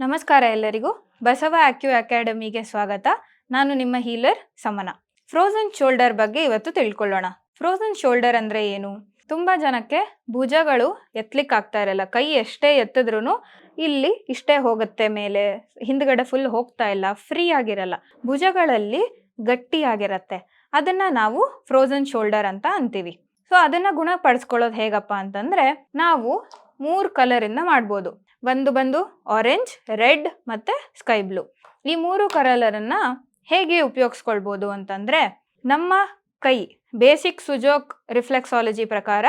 ನಮಸ್ಕಾರ ಎಲ್ಲರಿಗೂ. ಬಸವ ಆಕ್ಯೂ ಅಕಾಡೆಮಿಗೆ ಸ್ವಾಗತ. ನಾನು ನಿಮ್ಮ ಹೀಲರ್ ಸಮನ. ಫ್ರೋಸನ್ ಶೋಲ್ಡರ್ ಬಗ್ಗೆ ಇವತ್ತು ತಿಳ್ಕೊಳ್ಳೋಣ. ಫ್ರೋಸನ್ ಶೋಲ್ಡರ್ ಅಂದ್ರೆ ಏನು? ತುಂಬಾ ಜನಕ್ಕೆ ಭುಜಗಳು ಎತ್ತಲಿಕ್ಕೆ ಆಗ್ತಾ ಇರಲ್ಲ. ಕೈ ಎಷ್ಟೇ ಎತ್ತಿದ್ರು ಇಲ್ಲಿ ಇಷ್ಟೇ ಹೋಗುತ್ತೆ ಮೇಲೆ. ಹಿಂದ್ಗಡೆ ಫುಲ್ ಹೋಗ್ತಾ ಇಲ್ಲ. ಫ್ರೀ ಆಗಿರಲ್ಲ. ಭುಜಗಳಲ್ಲಿ ಗಟ್ಟಿಯಾಗಿರತ್ತೆ. ಅದನ್ನ ನಾವು ಫ್ರೋಸನ್ ಶೋಲ್ಡರ್ ಅಂತ ಅಂತೀವಿ. ಸೊ ಅದನ್ನ ಗುಣಪಡಿಸ್ಕೊಳ್ಳೋದು ಹೇಗಪ್ಪ ಅಂತಂದ್ರೆ, ನಾವು ಮೂರು ಕಲರಿಂದ ಮಾಡ್ಬೋದು. ಒಂದು ಬಂದು ಆರೆಂಜ್ ರೆಡ್ ಮತ್ತೆ ಸ್ಕೈ ಬ್ಲೂ ಈ ಮೂರು ಕಲರನ್ನು ಹೇಗೆ ಉಪಯೋಗಿಸ್ಕೊಳ್ಬೋದು ಅಂತಂದ್ರೆ ನಮ್ಮ ಕೈ ಬೇಸಿಕ್ ಸುಜೋಕ್ ರಿಫ್ಲೆಕ್ಸಾಲಜಿ ಪ್ರಕಾರ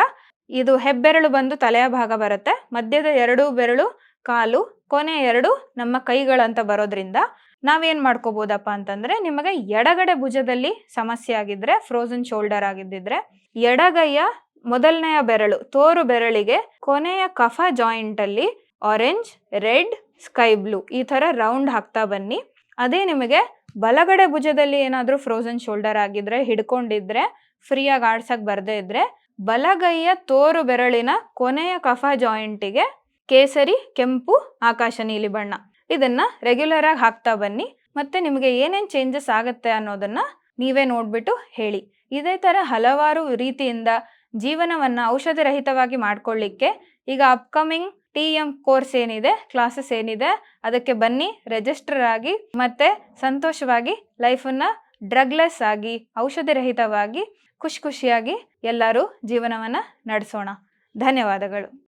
ಇದು ಹೆಬ್ಬೆರಳು ಬಂದು ತಲೆಯ ಭಾಗ ಬರುತ್ತೆ. ಮಧ್ಯದ ಎರಡು ಬೆರಳು, ಕಾಲು, ಕೊನೆ ಎರಡು ನಮ್ಮ ಕೈಗಳಂತ ಬರೋದ್ರಿಂದ ನಾವೇನು ಮಾಡ್ಕೋಬೋದಪ್ಪ ಅಂತಂದ್ರೆ ನಿಮಗೆ ಎಡಗಡೆ ಭುಜದಲ್ಲಿ ಸಮಸ್ಯೆ ಆಗಿದ್ರೆ ಫ್ರೋಸನ್ ಶೋಲ್ಡರ್ ಆಗಿದ್ದಿದ್ರೆ ಎಡಗೈಯ ಮೊದಲನೆಯ ಬೆರಳು, ತೋರು ಬೆರಳಿಗೆ ಕೊನೆಯ ಕಫ ಜಾಯಿಂಟ್ ಅಲ್ಲಿ ಆರೆಂಜ್ ರೆಡ್ ಸ್ಕೈ ಬ್ಲೂ ಈ ತರ ರೌಂಡ್ ಹಾಕ್ತಾ ಬನ್ನಿ. ಅದೇ ನಿಮಗೆ ಬಲಗಡೆ ಭುಜದಲ್ಲಿ ಏನಾದರೂ ಫ್ರೋಸನ್ ಶೋಲ್ಡರ್ ಆಗಿದ್ರೆ, ಹಿಡ್ಕೊಂಡಿದ್ರೆ ಫ್ರೀಯಾಗಿ ಆಡ್ಸಕ್ ಬರದೇ ಇದ್ರೆ, ಬಲಗೈಯ ತೋರು ಬೆರಳಿನ ಕೊನೆಯ ಕಫ ಜಾಯಿಂಟಿಗೆ ಕೇಸರಿ, ಕೆಂಪು, ಆಕಾಶ, ನೀಲಿ ಬಣ್ಣ ಇದನ್ನ ರೆಗ್ಯುಲರ್ ಆಗಿ ಹಾಕ್ತಾ ಬನ್ನಿ. ಮತ್ತೆ ನಿಮಗೆ ಏನೇನ್ ಚೇಂಜಸ್ ಆಗುತ್ತೆ ಅನ್ನೋದನ್ನ ನೀವೇ ನೋಡ್ಬಿಟ್ಟು ಹೇಳಿ. ಇದೇ ತರ ಹಲವಾರು ರೀತಿಯಿಂದ ಜೀವನವನ್ನ ಔಷಧಿ ರಹಿತವಾಗಿ ಮಾಡ್ಕೊಳ್ಳಿಕ್ಕೆ ಈಗ ಅಪ್ಕಮಿಂಗ್ ಟಿ ಎಂ ಕೋರ್ಸ್ ಏನಿದೆ ಕ್ಲಾಸಸ್ ಏನಿದೆ, ಅದಕ್ಕೆ ಬನ್ನಿ ರಿಜಿಸ್ಟರ್ ಆಗಿ ಮತ್ತೆ ಸಂತೋಷವಾಗಿ ಲೈಫನ್ನು ಡ್ರಗ್ಲೆಸ್ ಆಗಿ, ಔಷಧಿರಹಿತವಾಗಿ, ಖುಷಿ ಖುಷಿಯಾಗಿ ಎಲ್ಲರೂ ಜೀವನವನ್ನು ನಡೆಸೋಣ. ಧನ್ಯವಾದಗಳು.